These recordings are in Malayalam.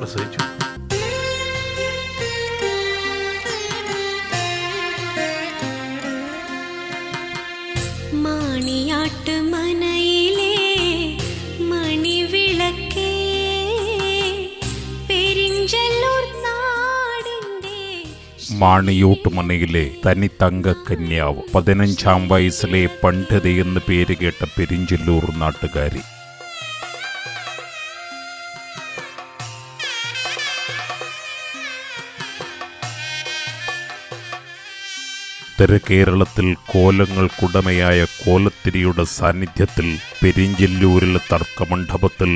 പ്രസവിച്ചു. മാണിയാട്ട് മനയിലെ മണിവിളക്കേ പെരിഞ്ചല്ലൂർ നാടിന്റെ മാണിയൂട്ടുമണയിലെ തനി തങ്കക്കന്യാവ് പതിനഞ്ചാം വയസ്സിലെ പണ്ഡിത എന്ന് പേര് കേട്ട പെരിഞ്ചെല്ലൂർ നാട്ടുകാരി. ഉത്തര കേരളത്തിൽ കോലങ്ങൾക്കുടമയായ കോലത്തിരിയുടെ സാന്നിധ്യത്തിൽ പെരിഞ്ചെല്ലൂരിലെ തർക്കമണ്ഡപത്തിൽ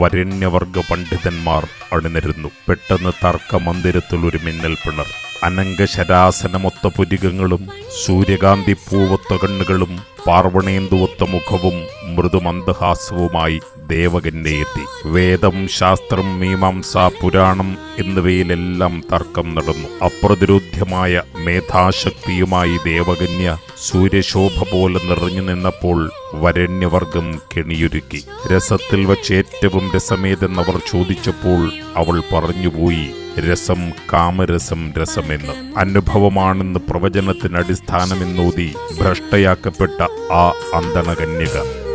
വരണ്യവർഗ പണ്ഡിതന്മാർ അണിനിരുന്നു. പെട്ടെന്ന് തർക്കമന്ദിരത്തിൽ ഒരു മിന്നൽ പിണർ. അനങ്കശരാസനമൊത്ത പുരികങ്ങളും സൂര്യകാന്തി പൂവൊത്ത കണ്ണുകളും പാർവണേന്ദുവൊത്ത മുഖവും മൃദുമന്ദഹാസവുമായി ദേവകന്റെ എത്തി. വേദം ശാസ്ത്രം മീമാംസ പുരാണം എന്നിവയിലെല്ലാം തർക്കം നടന്നു. അപ്രതിരോധ്യമായ മേധാശക്തിയുമായി ദേവകന്യ സൂര്യശോഭ പോലെ നിറഞ്ഞു നിന്നപ്പോൾ വരണ്യവർഗം കെണിയൊരുക്കി. രസത്തിൽ വച്ച് ഏറ്റവും രസമേതെന്നവർ ചോദിച്ചപ്പോൾ അവൾ പറഞ്ഞുപോയി രസം കാമരസം രസമെന്ന് അനുഭവമാണെന്ന് പ്രവചനത്തിന് അടിസ്ഥാനമെന്നോതി ഭ്രഷ്ടയാക്കപ്പെട്ട ആ അന്തണകന്യക.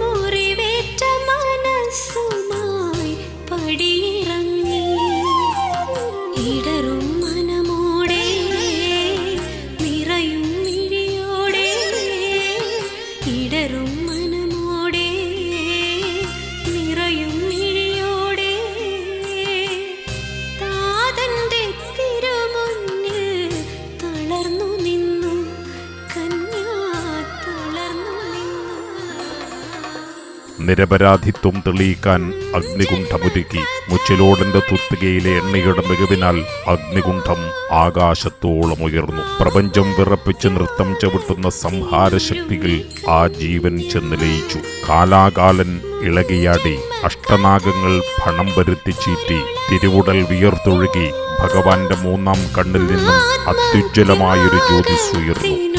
നിരപരാധിത്വം തെളിയിക്കാൻ അഗ്നികുണ്ഠമൊരുക്കി മുച്ചിലോടന്റെ തുത്തികയിലെ എണ്ണയുടെ മികവിനാൽ അഗ്നികുണ്ഠം ആകാശത്തോളം ഉയർന്നു. പ്രപഞ്ചം വിറപ്പിച്ച് നൃത്തം ചവിട്ടുന്ന സംഹാരശക്തികൾ ആ ജീവൻ ചെന്ന് ലയിച്ചു. കാലാകാലൻ ഇളകിയാടി അഷ്ടനാഗങ്ങൾ ഭണം വരുത്തി ചീറ്റി തിരുവുടൽ വിയർത്തൊഴുകി ഭഗവാന്റെ മൂന്നാം കണ്ണിൽ നിന്നും അത്യുജ്വലമായൊരു ജ്യോതിസ് ഉയർന്നു.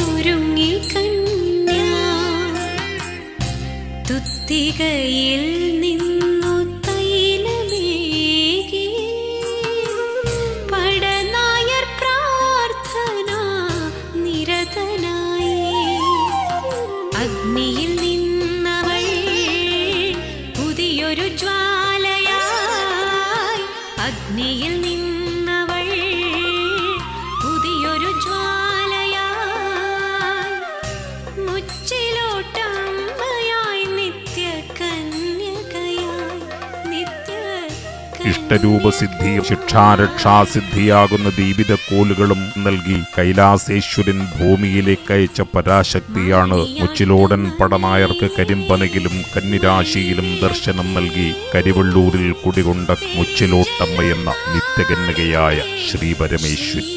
തുത്തികയിൽ നിന്നു തൈലമേകി. പടനായർ പ്രാർത്ഥന നിരതനായി. അഗ്നിയിൽ നിന്നവൾ പുതിയൊരു ജ്വാലയായി. അഗ്നിയിൽ നിന്നവൾ ഇഷ്ടരൂപസിദ്ധി ശിക്ഷാരക്ഷാസിദ്ധിയാകുന്ന ദീപിത കോലുകളും നൽകി കൈലാസേശ്വരൻ ഭൂമിയിലേക്ക് അയച്ച പരാശക്തിയാണ് മുച്ചിലോടൻ പടനായർക്ക് കരിമ്പനകിലും കന്നിരാശിയിലും ദർശനം നൽകി കരിവള്ളൂരിൽ കുടികൊണ്ട മുച്ചിലോട്ടമ്മയെന്ന നിത്യകന്യകയായ ശ്രീ പരമേശ്വരി